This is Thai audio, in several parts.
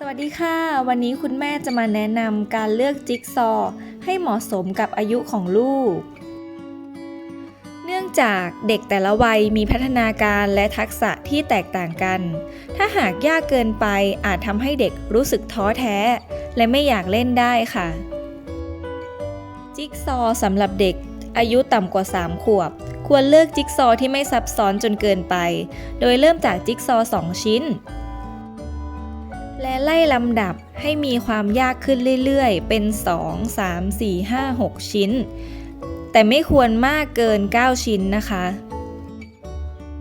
สวัสดีค่ะ วันนี้คุณแม่จะมาแนะนำการเลือกจิ๊กซอว์ให้เหมาะสมกับอายุของลูก เนื่องจากเด็กแต่ละวัยมีพัฒนาการและทักษะที่แตกต่างกัน ถ้าหากยากเกินไปอาจทำให้เด็กรู้สึกท้อแท้ และไม่อยากเล่นได้ค่ะ จิ๊กซอว์สำหรับเด็กอายุต่ำกว่า 3 ขวบ ควรเลือกจิ๊กซอว์ที่ไม่ซับซ้อนจนเกินไป โดยเริ่มจากจิ๊กซอว์2ชิ้น และไล่ลำดับให้มีความยากขึ้นเรื่อยๆ เป็น 2 3 4 5 6 ชิ้น แต่ไม่ควรมากเกิน 9 ชิ้นนะคะ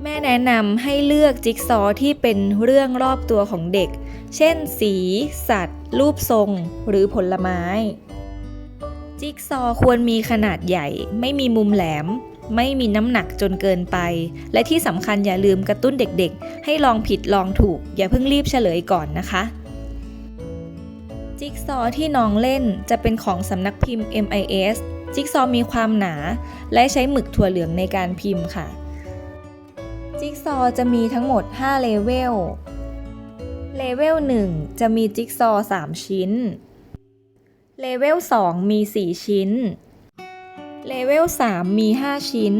แม่แนะนำให้เลือกจิ๊กซอว์ที่เป็นเรื่องรอบตัวของเด็ก เช่น สี สัตว์ รูปทรง หรือผลไม้ จิ๊กซอว์ควรมีขนาดใหญ่ ไม่มีมุมแหลม ไม่มีน้ำหนักจนเกินไป และที่สำคัญอย่าลืมกระตุ้นเด็กๆ ให้ลองผิดลองถูก อย่าเพิ่งรีบเฉลยก่อนนะคะ จิ๊กซอว์ที่น้องเล่นจะเป็นของสำนักพิมพ์ MIS จิ๊กซอว์มีความหนา และใช้หมึกถั่วเหลืองในการพิมพ์ค่ะ จิ๊กซอว์จะมีทั้งหมด 5 เลเวล เลเวล 1 จะมีจิ๊กซอว์3ชิ้น เลเวล 2 มี 4 ชิ้น เลเวล 3 มี 5 ชิ้น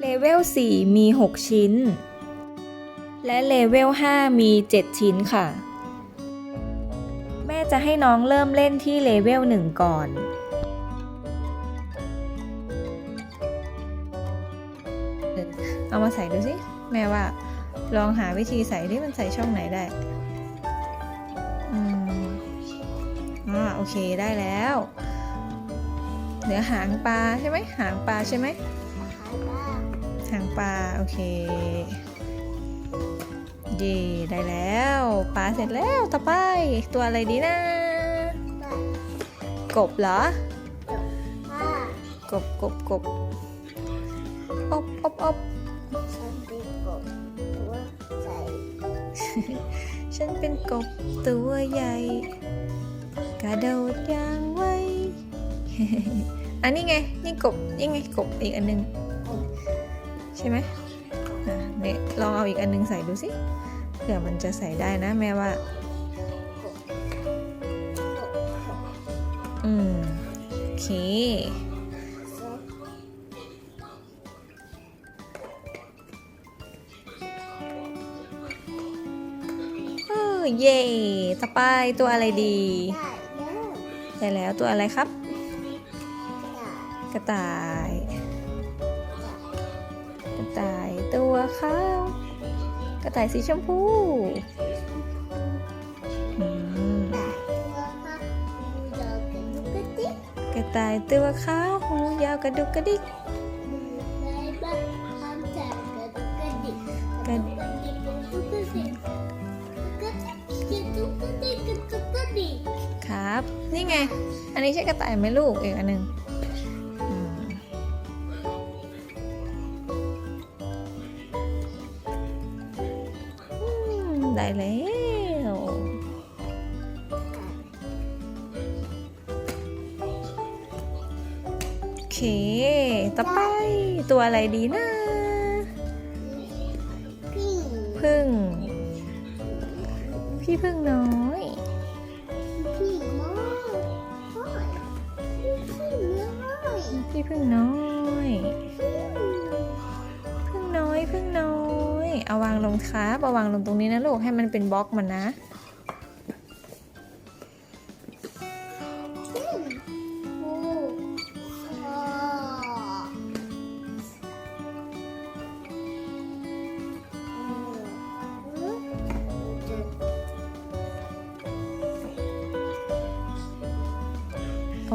เลเวล 4 มี 6 ชิ้น และเลเวล 5 มี 7 ชิ้นค่ะ แม่จะให้น้องเริ่มเล่นที่เลเวล 1 ก่อนเอามาใส่ดูสิ แม่ว่าลองหาวิธีใส่ที่มันใส่ช่องไหนได้อ่าโอเคได้แล้ว เหลือหางปลาใช่ไหมหางปลาใช่ไหมหางปลาโอเคเย่ได้แล้วปลาเสร็จแล้วต่อไป ตัวอะไรดีนะ กบเหรอกบกบกบอบอบอบฉันเป็นกบตัวใหญ่กระโดดอย่างไว อันนี้ไง นี่กบนี่ไงกบอีกอันนึง ใช่ไหมอะเนี่ยลองเอาอีกอันนึงใส่ดูสิเผื่อมันจะใส่ได้นะแม่ว่า อืม โอเคเออเย่ต่อไปตัวอะไรดีใช่แล้วตัวอะไรครับก ระต่าย กระต่ายตัวขาวกระต่ายสีชมพูกระต่ายตัวขาวหูยาวกระดุกกระดิกกระครับ นี่ไง อันนี้ใช่กระต่ายไหมลูกอีกอันหนึ่ง ได้แล้ว โอเค ต่อไปตัวอะไรดีนะ พึ่ง พี่พึ่งน้อยพี่พึ่งน้อย เอาวางลงครับเอาวางลงตรงนี้นะลูกให้มันเป็นบล็อกมันนะ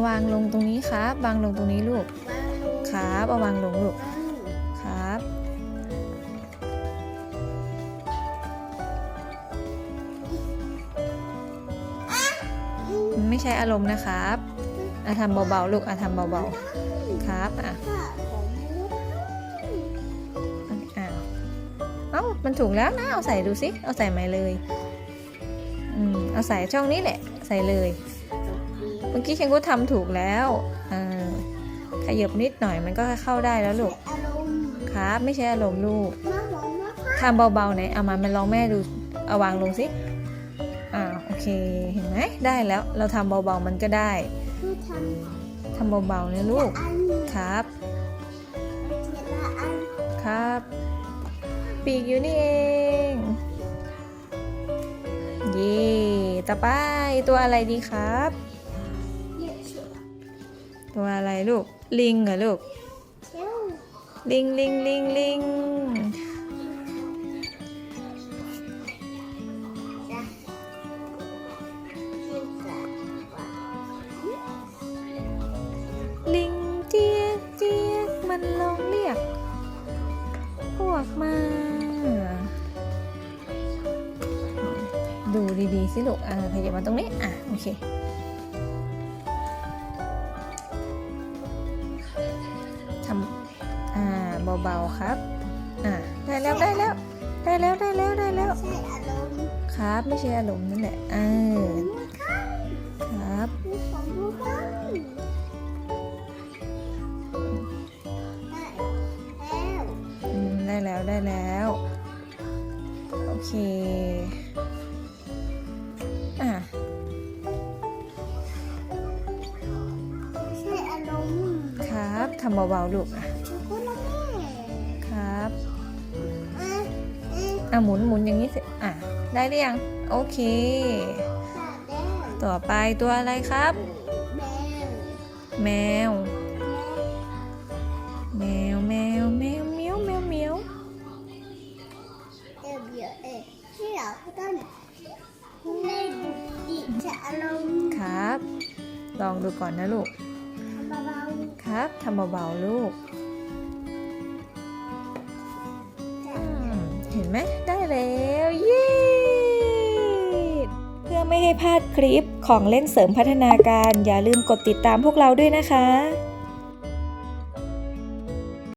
วางลงตรงนี้ครับ วางลงตรงนี้ลูก ครับเอาวางลงลูก ไม่ใช่อารมณ์นะครับอะทำเบาๆลูกอะทำเบาๆครับอะอะเอ้ามันถูกแล้วนะเอาใส่ดูสิเอาใส่ใหม่เลยอืมเอาใส่ช่องนี้แหละ ใส่เลยเมื่อกี้เคนก็ทำถูกแล้วเออขยับนิดหน่อยมันก็เข้าได้แล้วลูกครับ ไม่ใช่อารมณ์ลูกทำเบาๆไหนเอามามันลองแม่ดูเอาวางลงสิ เคเห็นไหมได้แล้วเราทำเบาๆมันก็ได้ทำเบาๆนะลูกครับ ครับ ปีกอยู่นี่เองเย่ต่อไปตัวอะไรดีครับ ตัวอะไรลูกลิงเหรอลูกลิงลิงลิงลิง พวกมา ดูดีๆสิลูกอ่าขยับมาตรงนี้ อะ โอเคทำอ่าเบาๆครับ อ่าได้แล้วได้แล้ว ได้แล้วได้แล้วได้แล้ว ใช่อารมณ์ครับ ไม่ใช่อารมณ์นั่นแหละเออ เบาๆลูกอะครับอะหมุนหมุนอย่างนี้สิอะได้หรือยังโอเค ต่อไปตัวอะไรครับ แมว แมวแมวแมวแมวเมียวแมวเมียวเอวเยอะเอ๊ะที่เราต้นในดิจะอารมณ์ครับ ลองดูก่อนนะลูก เบาครับทำเบาๆลูกๆอืมเห็นไหมได้แล้วเย้เพื่อไม่ให้พลาดคลิปของเล่นเสริมพัฒนาการ อย่าลืมกดติดตามพวกเราด้วยนะคะ